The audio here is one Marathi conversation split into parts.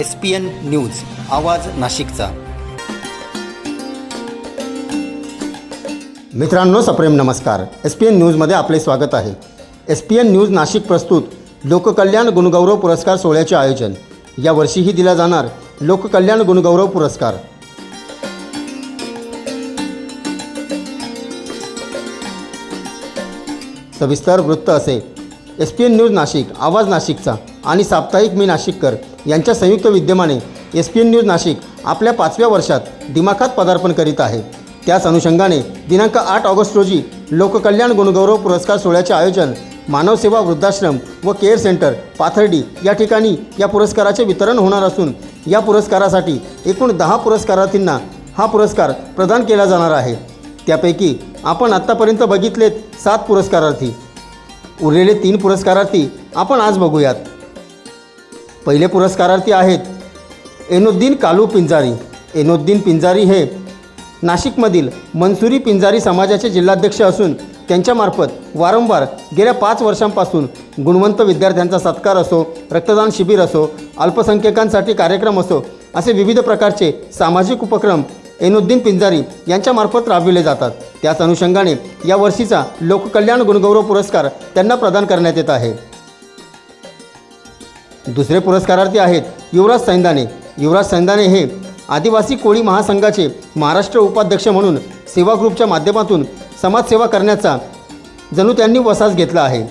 एस पी एन न्यूज आवाज नाशिकचा. मित्रांनो सप्रेम नमस्कार. एस पी एन न्यूजमध्ये आपले स्वागत आहे. S P N news Nashik प्रस्तुत लोककल्याण गुणगौरव पुरस्कार सोहळ्याचे आयोजन. यावर्षीही दिला जाणार लोककल्याण गुणगौरव पुरस्कार. सविस्तर वृत्त असे. S P N news Nashik आवाज नाशिकचा. आणि साप्ताहिक मी नाशिककर यांच्या संयुक्त विद्यमाने S P N news Nashik आपल्या पाचव्या वर्षात दिमाखात पदार्पण करीत आहे. त्याच अनुषंगाने दिनांक आठ ऑगस्ट रोजी लोककल्याण गुणगौरव पुरस्कार सोहळ्याचे आयोजन मानवसेवा वृद्धाश्रम व केअर सेंटर पाथर्डी या ठिकाणी या पुरस्काराचे वितरण होणार असून या पुरस्कारासाठी एकूण दहा पुरस्कारार्थींना हा पुरस्कार प्रदान केला जाणार आहे. त्यापैकी आपण आत्तापर्यंत बघितलेत सात पुरस्कारार्थी. उरलेले तीन पुरस्कारार्थी आपण आज बघूयात. पहिले पुरस्कारार्थी आहेत एनुद्दीन कालू पिंजारी. एनुद्दीन पिंजारी हे नाशिकमधील मनसुरी पिंजारी समाजाचे जिल्हाध्यक्ष असून त्यांच्यामार्फत वारंवार गेल्या पाच वर्षांपासून गुणवंत विद्यार्थ्यांचा सत्कार असो रक्तदान शिबिर असो अल्पसंख्याकांसाठी कार्यक्रम असो असे विविध प्रकारचे सामाजिक उपक्रम एनुद्दीन पिंजारी यांच्यामार्फत राबविले जातात. त्याच अनुषंगाने या वर्षीचा लोककल्याण गुणगौरव पुरस्कार त्यांना प्रदान करण्यात येत आहे. दुसरे पुरस्कारार्थी आहेत युवराज सैंदाने. युवराज सैंदाने हे आदिवासी कोळी महासंघाचे महाराष्ट्र उपाध्यक्ष म्हणून सेवा ग्रुपच्या माध्यमातून समाजसेवा करण्याचा जणू त्यांनी वसास घेतला आहे.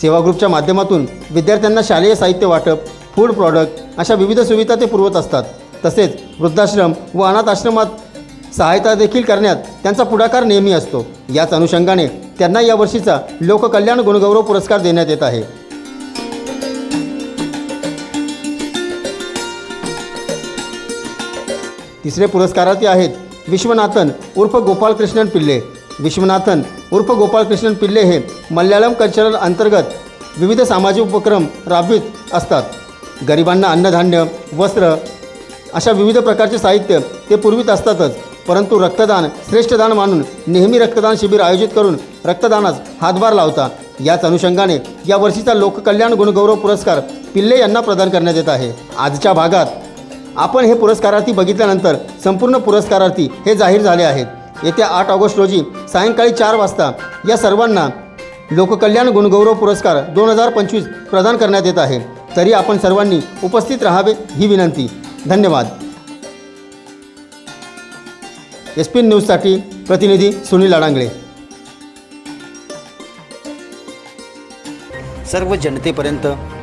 सेवा ग्रुपच्या माध्यमातून विद्यार्थ्यांना शालेय साहित्य वाटप फूड प्रॉडक्ट अशा विविध सुविधा ते पुरवत असतात. तसेच वृद्धाश्रम व अनाथ आश्रमात सहायता देखील करण्यात त्यांचा पुढाकार नेहमी असतो. याच अनुषंगाने त्यांना यावर्षीचा लोककल्याण गुणगौरव पुरस्कार देण्यात येत आहे. तिसरे पुरस्कारार्थी आहेत विश्वनाथन उर्फ गोपालकृष्णन पिल्ले. विश्वनाथन उर्फ गोपालकृष्णन पिल्ले हे मल्याळम कल्चरल अंतर्गत विविध सामाजिक उपक्रम राबवित असतात. गरिबांना अन्नधान्य वस्त्र अशा विविध प्रकारचे साहित्य ते पुरवित असतातच. परंतु रक्तदान श्रेष्ठ दान मानून नेहमी रक्तदान शिबिर आयोजित करून रक्तदानास हातभार लावता. याच अनुषंगाने यावर्षीचा लोककल्याण गुणगौरव पुरस्कार पिल्ले यांना प्रदान करण्यात येत आहे. आजच्या भागात आपण हे पुरस्कारार्थी बघितल्यानंतर संपूर्ण पुरस्कारार्थी हे जाहीर झाले आहेत. येत्या आठ ऑगस्ट रोजी सायंकाळी चार वाजता या सर्वांना लोककल्याण गुणगौरव पुरस्कार दोन हजार पंचवीस प्रदान करण्यात येत आहे. तरी आपण सर्वांनी उपस्थित राहावे ही विनंती. धन्यवाद. एस पी न्यूजसाठी प्रतिनिधी सुनील अडांगळे सर्व जनतेपर्यंत